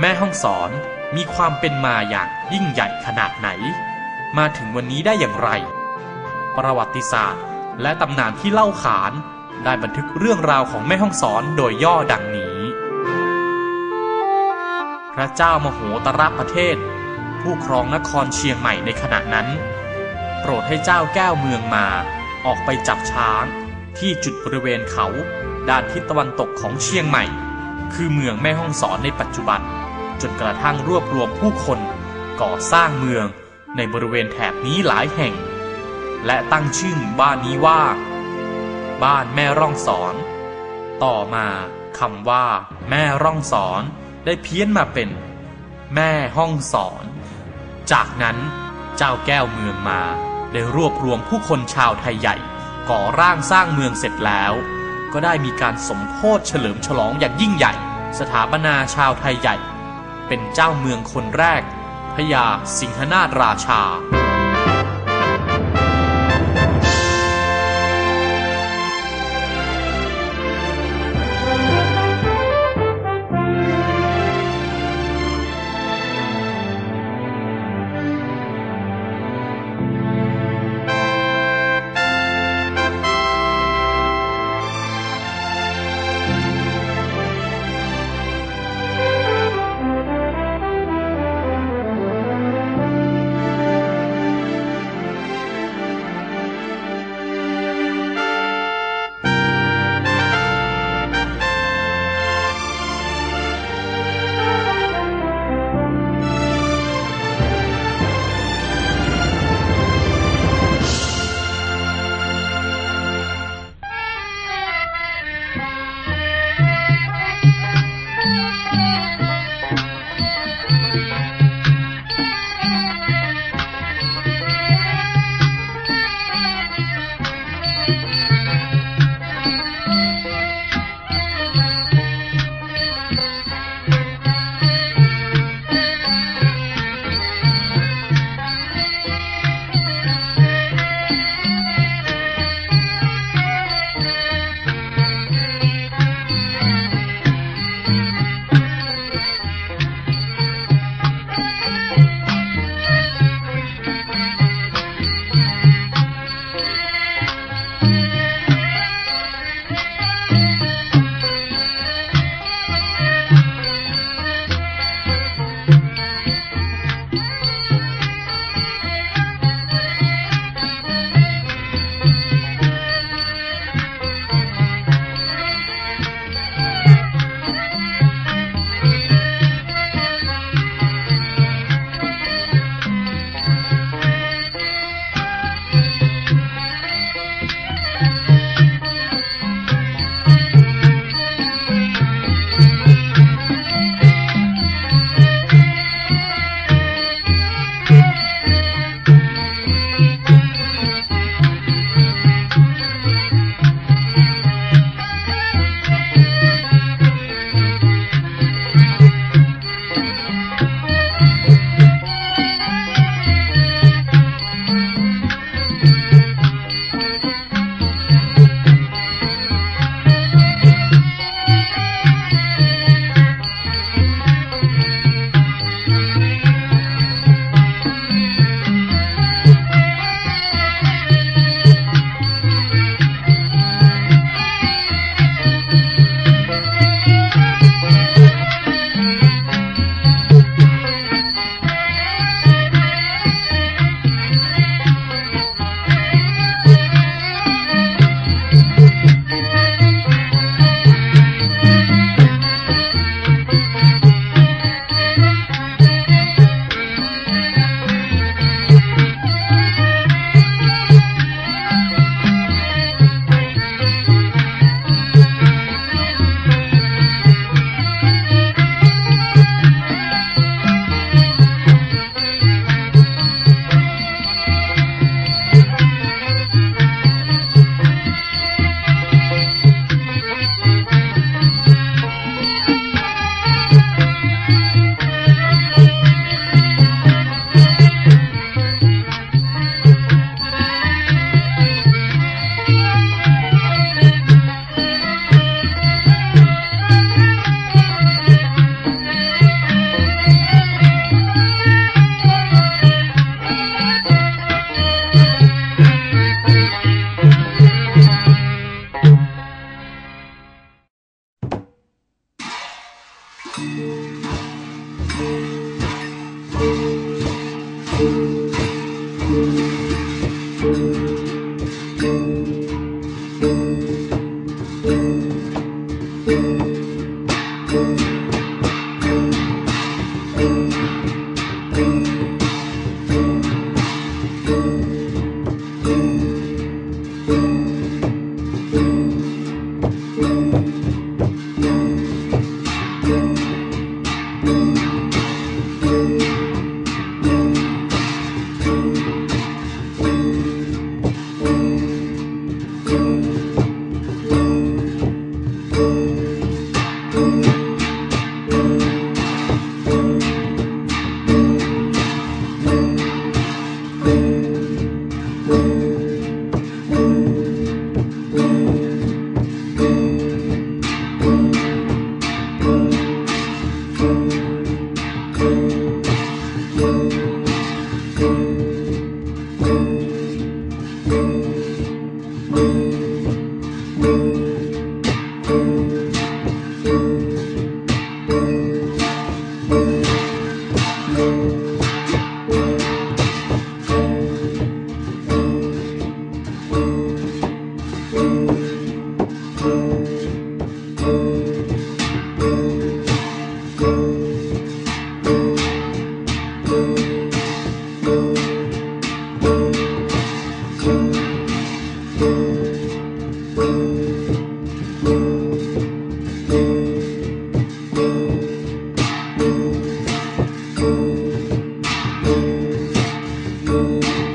แม่ห้องสอนมีความเป็นมาอย่างยิ่งใหญ่ขนาดไหน มาถึงวันนี้ได้อย่างไร ประวัติศาสตร์ และตำนานที่เล่าขาน ได้บันทึกเรื่องราวของแม่ห้องสอนโดยย่อดังนี้ พระเจ้ามโหตรประเทศ ผู้ครองนครเชียงใหม่ในขณะนั้น โปรดให้เจ้าแก้วเมืองมา ออกไปจับช้าง ที่จุดบริเวณเขา ด้านทิศตะวันตกของเชียงใหม่ คือเมืองแม่ห้องสอนในปัจจุบัน จนกระทั่งรวบรวมผู้คนก่อสร้างเมืองในบริเวณแถบนี้หลายแห่ง และตั้งชื่อหมู่บ้านนี้ว่า บ้านแม่ร่องสอน ต่อมาคำว่า แม่ร่องสอนได้เพี้ยนมาเป็น แม่ห้องสอน จากนั้นเจ้าแก้วเมืองมา ได้รวบรวมผู้คนชาวไทยใหญ่ ก่อร่างสร้างเมืองเสร็จแล้ว ก็ได้มีการสมโพธเฉลิมฉลองอย่างยิ่งใหญ่ สถาปนาชาวไทยใหญ่ เป็นเจ้าเมืองคนแรกพญาสิงหนาถราชา you.